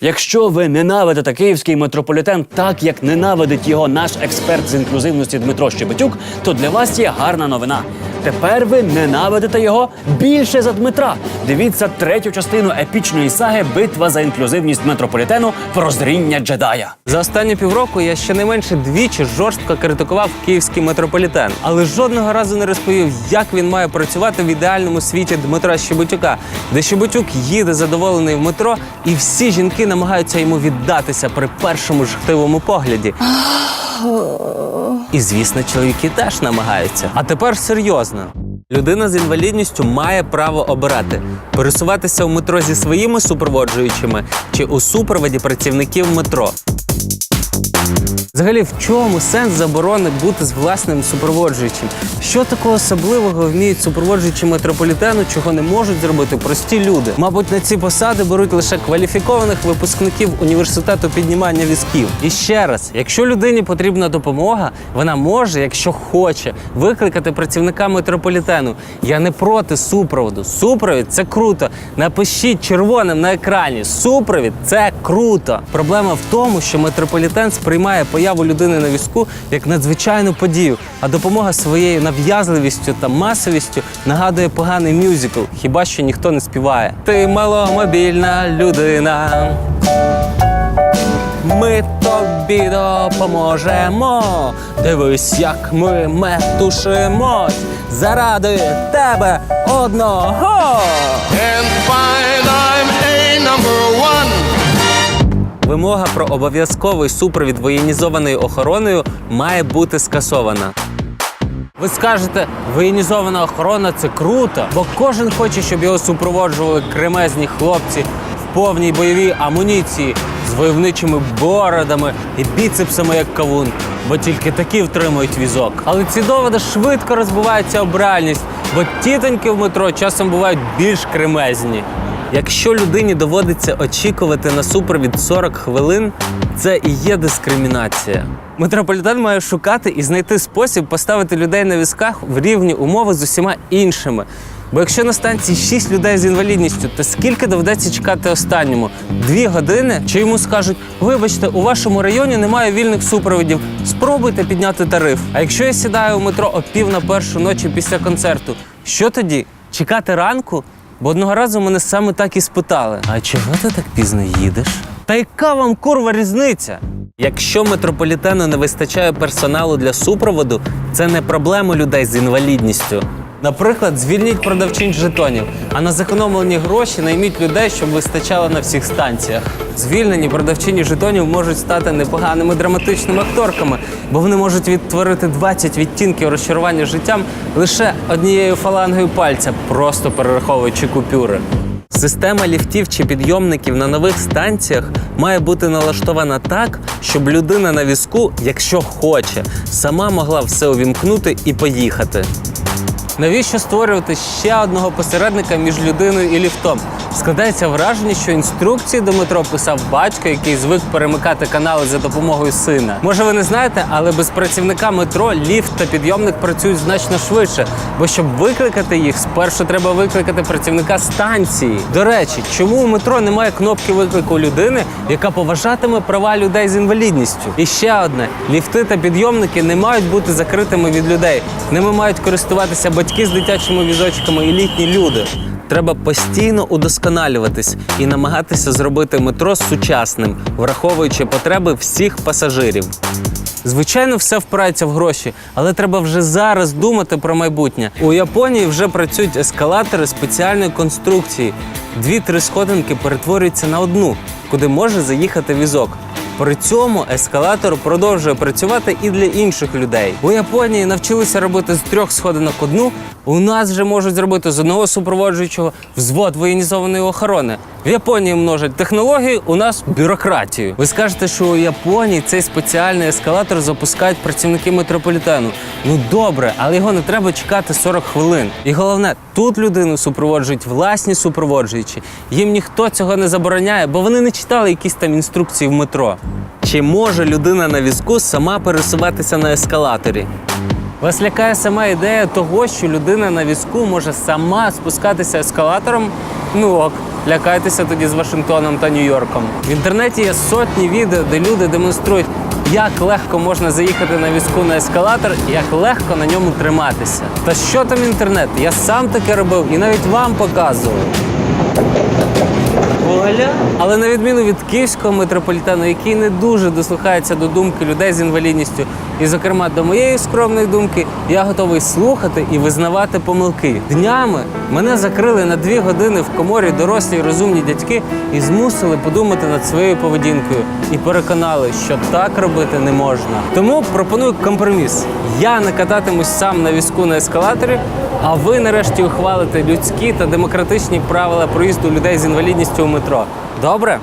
Якщо ви ненавидите київський метрополітен так, як ненавидить його наш експерт з інклюзивності Дмитро Щебетюк, то для вас є гарна новина. Тепер ви ненавидите його більше за Дмитра. Дивіться третю частину епічної саги Битва за інклюзивність метрополітену Прозріння джедая. За останні півроку я щонайменше двічі жорстко критикував київський метрополітен, але жодного разу не розповів, як він має працювати в ідеальному світі Дмитра Щебетюка, де Щебетюк їде задоволений в метро, і всі жінки намагаються йому віддатися при першому жахливому погляді. І звісно, чоловіки теж намагаються. А тепер серйозно. Людина з інвалідністю має право обирати пересуватися в метро зі своїми супроводжуючими чи у супроводі працівників метро. Взагалі, в чому сенс заборони бути з власним супроводжуючим? Що такого особливого вміють супроводжуючі метрополітену, чого не можуть зробити прості люди? Мабуть, на ці посади беруть лише кваліфікованих випускників університету піднімання візків. І ще раз, якщо людині потрібна допомога, вона може, якщо хоче, викликати працівника метрополітену. Я не проти супроводу. Супровід це круто. Напишіть червоним на екрані. Супровід це круто. Проблема в тому, що метрополітен сприймає появу людини на візку як надзвичайну подію, а допомога своєю нав'язливістю та масовістю нагадує поганий мюзикл, хіба що ніхто не співає. Ти маломобільна людина. Ми тобі допоможемо. Дивись, як ми метушимось заради тебе одного. and find I'm a number one. Вимога про обов'язковий супровід воєнізованою охороною має бути скасована. Ви скажете, воєнізована охорона це круто, бо кожен хоче, щоб його супроводжували кремезні хлопці в повній бойовій амуніції з войовничими бородами і біцепсами, як кавун. Бо тільки такі втримують візок. Але ці доводи швидко розбиваються об реальність, бо тітоньки в метро часом бувають більш кремезні. Якщо людині доводиться очікувати на супровід 40 хвилин, це і є дискримінація. Метрополітен має шукати і знайти спосіб поставити людей на візках в рівні умови з усіма іншими. Бо якщо на станції 6 людей з інвалідністю, то скільки доведеться чекати останньому? Дві години? Чи йому скажуть, вибачте, у вашому районі немає вільних супровідів, спробуйте підняти тариф. А якщо я сідаю у метро о пів на першу ночі після концерту, що тоді? Чекати ранку? Бо одного разу мене саме так і спитали: а чого ти так пізно їдеш? Та яка вам курва різниця? Якщо метрополітену не вистачає персоналу для супроводу, це не проблема людей з інвалідністю. Наприклад, звільніть продавчин жетонів, а на зекономлені гроші найміть людей, щоб вистачало на всіх станціях. Звільнені продавчині жетонів можуть стати непоганими драматичними акторками, бо вони можуть відтворити 20 відтінків розчарування життям лише однією фалангою пальця, просто перераховуючи купюри. Система ліфтів чи підйомників на нових станціях має бути налаштована так, щоб людина на візку, якщо хоче, сама могла все увімкнути і поїхати. Навіщо створювати ще одного посередника між людиною і ліфтом? Складається враження, що інструкції до метро писав батько, який звик перемикати канали за допомогою сина. Може, ви не знаєте, але без працівника метро ліфт та підйомник працюють значно швидше. Бо щоб викликати їх, спершу треба викликати працівника станції. До речі, чому у метро немає кнопки виклику людини, яка поважатиме права людей з інвалідністю? І ще одне: ліфти та підйомники не мають бути закритими від людей. Ними мають користуватися батьки з дитячими візочками і літні люди. Треба постійно удосконалюватись і намагатися зробити метро сучасним, враховуючи потреби всіх пасажирів. Звичайно, все впирається в гроші, але треба вже зараз думати про майбутнє. У Японії вже працюють ескалатори спеціальної конструкції. Дві-три сходинки перетворюються на одну, куди може заїхати візок. При цьому ескалатор продовжує працювати і для інших людей. У Японії навчилися робити з трьох сходинок одну. У нас вже можуть зробити з одного супроводжуючого взвод воєнізованої охорони. В Японії множать технології, у нас бюрократію. Ви скажете, що у Японії цей спеціальний ескалатор запускають працівники метрополітену. Ну добре, але його не треба чекати 40 хвилин. І головне, тут людину супроводжують власні супроводжуючі. Їм ніхто цього не забороняє, бо вони не читали якісь там інструкції в метро. Чи може людина на візку сама пересуватися на ескалаторі? Вас лякає сама ідея того, що людина на візку може сама спускатися ескалатором? Ну ок. Лякайтеся тоді з Вашингтоном та Нью-Йорком. В інтернеті є сотні відео, де люди демонструють, як легко можна заїхати на візку на ескалатор і як легко на ньому триматися. Та що там інтернет? Я сам таке робив і навіть вам показував. Але на відміну від київського метрополітену, який не дуже дослухається до думки людей з інвалідністю, і, зокрема, до моєї скромної думки, я готовий слухати і визнавати помилки. Днями мене закрили на дві години в коморі дорослі й розумні дядьки і змусили подумати над своєю поведінкою і переконали, що так робити не можна. Тому пропоную компроміс. Я не кататимусь сам на візку на ескалаторі, а ви нарешті ухвалите людські та демократичні правила проїзду людей з інвалідністю у метро. Добре?